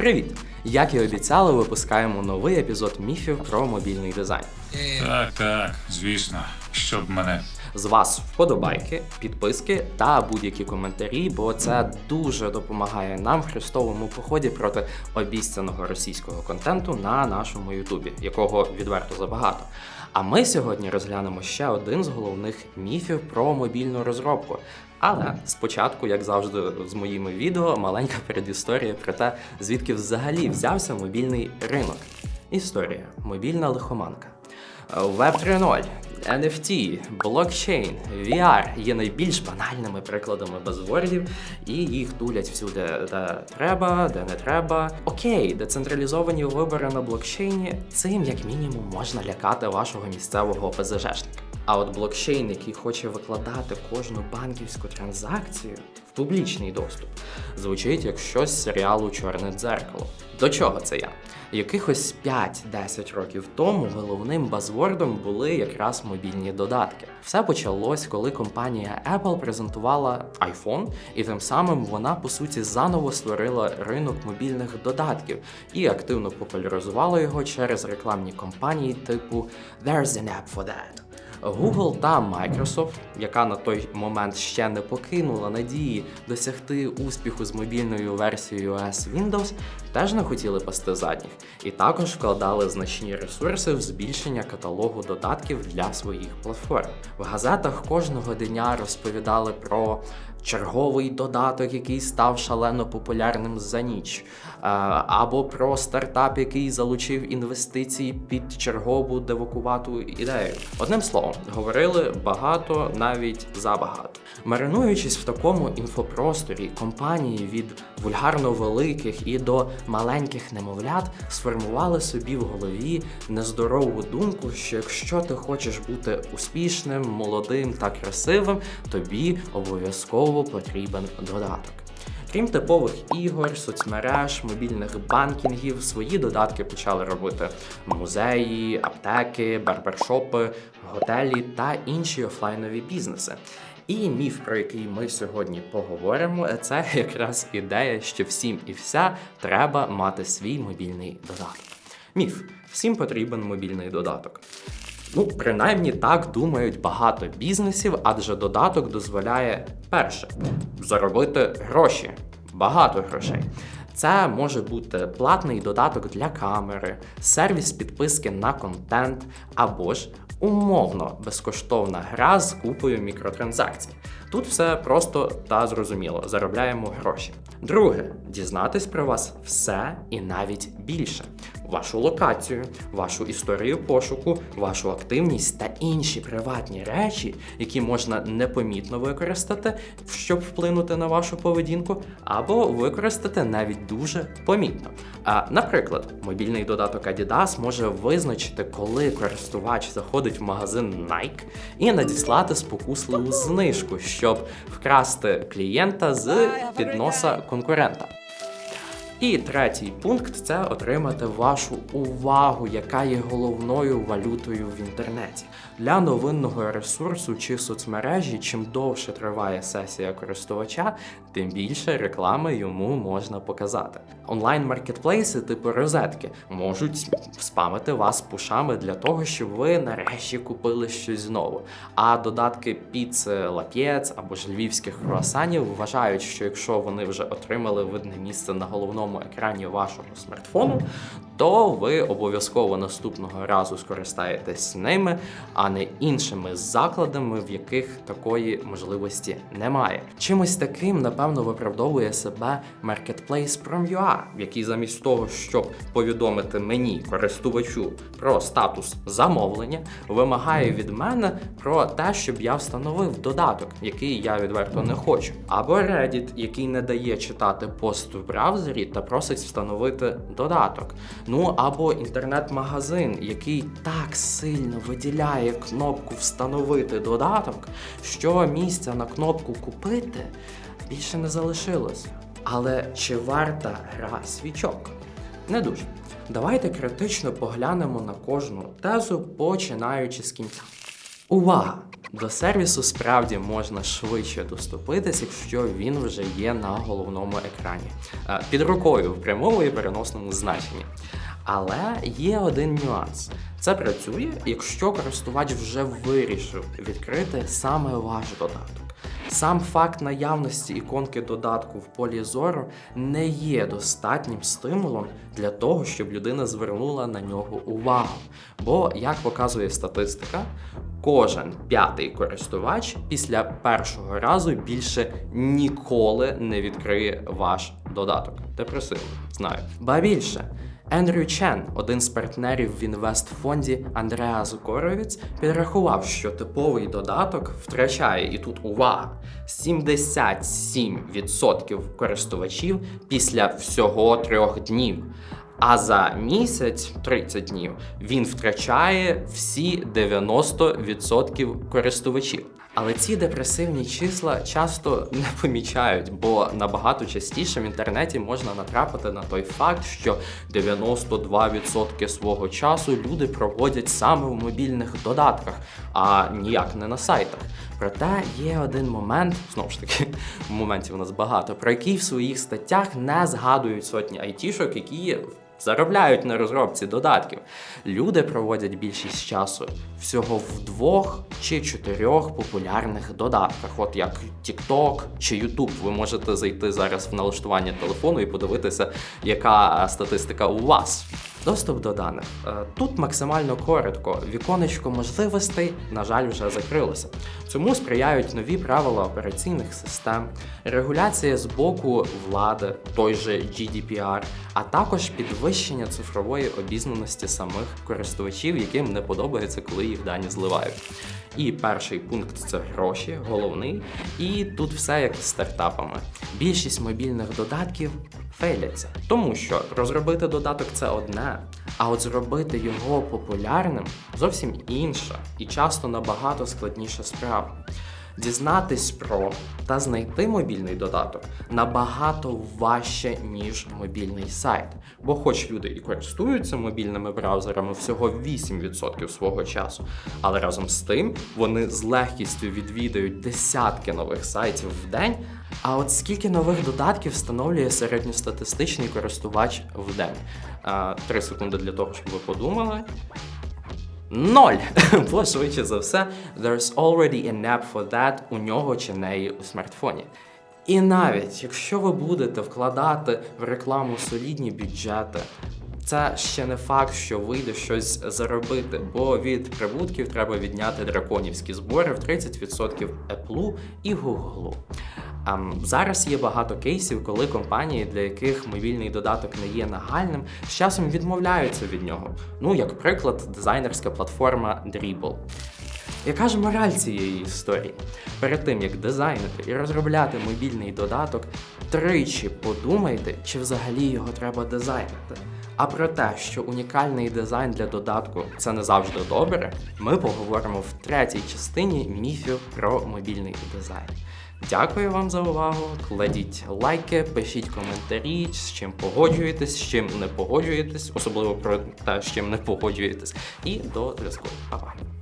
Привіт! Як і обіцяли, випускаємо новий епізод міфів про мобільний дизайн. Так, так, звісно, щоб мене. З вас вподобайки, підписки та будь-які коментарі, бо це дуже допомагає нам в хрестовому поході проти обіцяного російського контенту на нашому Ютубі, якого відверто забагато. А ми сьогодні розглянемо ще один з головних міфів про мобільну розробку. Але спочатку, як завжди, з моїми відео, маленька передісторія про те, звідки взагалі взявся мобільний ринок. Історія мобільна лихоманка. Web 3.0, NFT, блокчейн, VR є найбільш банальними прикладами базвордів, і їх тулять всюди, де треба, де не треба. Окей, децентралізовані вибори на блокчейні цим як мінімум можна лякати вашого місцевого ПЗЖшника. А от блокчейн, який хоче викладати кожну банківську транзакцію в публічний доступ, звучить як щось з серіалу Чорне дзеркало. До чого це я? Якихось 5-10 років тому головним базвордом були якраз мобільні додатки. Все почалось, коли компанія Apple презентувала iPhone, і тим самим вона по суті заново створила ринок мобільних додатків і активно популяризувала його через рекламні кампанії типу There's an app for that. Google та Microsoft, яка на той момент ще не покинула надії досягти успіху з мобільною версією OS Windows, теж не хотіли пасти задніх, і також вкладали значні ресурси в збільшення каталогу додатків для своїх платформ. В газетах кожного дня розповідали про черговий додаток, який став шалено популярним за ніч, е, або про стартап, який залучив інвестиції під чергову девакувату ідею. Одним словом, говорили багато, навіть забагато. Маринуючись в такому інфопросторі, компанії від вульгарно великих і до маленьких немовлят сформували собі в голові нездорову думку, що якщо ти хочеш бути успішним, молодим та красивим, тобі обов'язково потрібен додаток. Крім типових ігор, соцмереж, мобільних банкінгів, свої додатки почали робити музеї, аптеки, барбершопи, готелі та інші офлайнові бізнеси. І міф, про який ми сьогодні поговоримо, це якраз ідея, що всім і вся треба мати свій мобільний додаток. Міф: всім потрібен мобільний додаток. Ну, принаймні так думають багато бізнесів, адже додаток дозволяє перше заробити гроші, багато грошей. Це може бути платний додаток для камери, сервіс підписки на контент або ж умовно безкоштовна гра з купою мікротранзакцій. Тут все просто та зрозуміло, заробляємо гроші. Друге, дізнатись про вас все і навіть більше. Вашу локацію, вашу історію пошуку, вашу активність та інші приватні речі, які можна непомітно використати, щоб вплинути на вашу поведінку, або використати навіть дуже помітно. А, наприклад, мобільний додаток Adidas може визначити, коли користувач заходить в магазин Nike і надіслати спокусливу знижку, щоб вкрасти клієнта з підноса конкурента. І третій пункт це отримати вашу увагу, яка є головною валютою в інтернеті. Для новинного ресурсу чи соцмережі, чим довше триває сесія користувача, тим більше реклами йому можна показати. Онлайн-маркетплейси типу розетки можуть спамити вас пушами для того, щоб ви нарешті купили щось знову. А додатки піци лап'єц або ж львівських круасанів вважають, що якщо вони вже отримали видне місце на головному екрані вашого смартфону, то ви обов'язково наступного разу скористаєтесь ними, а не іншими закладами, в яких такої можливості немає. Чимось таким, напевно, виправдовує себе Marketplace Prom.ua, який замість того, щоб повідомити мені, користувачу, про статус замовлення, вимагає від мене про те, щоб я встановив додаток, який я відверто не хочу. Або Reddit, який не дає читати пост в браузері та просить встановити додаток. Ну або інтернет-магазин, який так сильно виділяє кнопку Встановити додаток, що місця на кнопку Купити більше не залишилося. Але чи варта гра свічок? Не дуже. Давайте критично поглянемо на кожну тезу, починаючи з кінця. Увага! До сервісу справді можна швидше доступитись, якщо він вже є на головному екрані. Е, Під рукою в прямому і переносному значенні. Але є один нюанс. Це працює, якщо користувач вже вирішив відкрити саме ваш додаток. Сам факт наявності іконки додатку в полі зору не є достатнім стимулом для того, щоб людина звернула на нього увагу. Бо, як показує статистика, кожен п'ятий користувач після першого разу більше ніколи не відкриє ваш додаток. Депресивно, знаю. Ба більше. Ендрю Чен, один з партнерів в інвестфонді Андреа Зукоровіц, підрахував, що типовий додаток втрачає і тут увага 77% користувачів після всього трьох днів. А за місяць 30 днів він втрачає всі 90% користувачів. Але ці депресивні числа часто не помічають, бо набагато частіше в інтернеті можна натрапити на той факт, що 92% свого часу люди проводять саме в мобільних додатках, а ніяк не на сайтах. Проте є один момент, знову ж таки, моментів у нас багато, про який в своїх статтях не згадують сотні айтішок, які заробляють на розробці додатків. Люди проводять більшість часу всього в двох чи чотирьох популярних додатках, от як TikTok чи YouTube. Ви можете зайти зараз в налаштування телефону і подивитися, яка статистика у вас. Доступ до даних. Е, Тут максимально коротко. Віконечко можливостей, на жаль, вже закрилося. Цьому сприяють нові правила операційних систем, регуляція з боку влади, той же GDPR, а також підвищення цифрової обізнаності самих користувачів, яким не подобається, коли їх дані зливають. І перший пункт це гроші, головний. І тут все як з стартапами. Більшість мобільних додатків фейляться, тому що розробити додаток це одне, а от зробити його популярним зовсім інша і часто набагато складніша справа. Дізнатись про та знайти мобільний додаток набагато важче, ніж мобільний сайт. Бо, хоч люди і користуються мобільними браузерами всього 8% свого часу, але разом з тим вони з легкістю відвідають десятки нових сайтів в день. А от скільки нових додатків встановлює середньостатистичний користувач в день? Три секунди для того, щоб ви подумали. Ноль! Бо швидше за все, there's already an app for that у нього чи неї у смартфоні. І навіть якщо ви будете вкладати в рекламу солідні бюджети, це ще не факт, що вийде щось заробити, бо від прибутків треба відняти драконівські збори в 30% Apple і Google. Ем, зараз є багато кейсів, коли компанії, для яких мобільний додаток не є нагальним, з часом відмовляються від нього. Ну, як приклад, дизайнерська платформа Dribble. Яка ж мораль цієї історії? Перед тим як дизайнити і розробляти мобільний додаток, тричі подумайте, чи взагалі його треба дизайнити. А про те, що унікальний дизайн для додатку це не завжди добре, ми поговоримо в третій частині міфів про мобільний дизайн. Дякую вам за увагу. Кладіть лайки, пишіть коментарі, з чим погоджуєтесь, з чим не погоджуєтесь, особливо про те, з чим не погоджуєтесь. І до зв'язку. Па-па.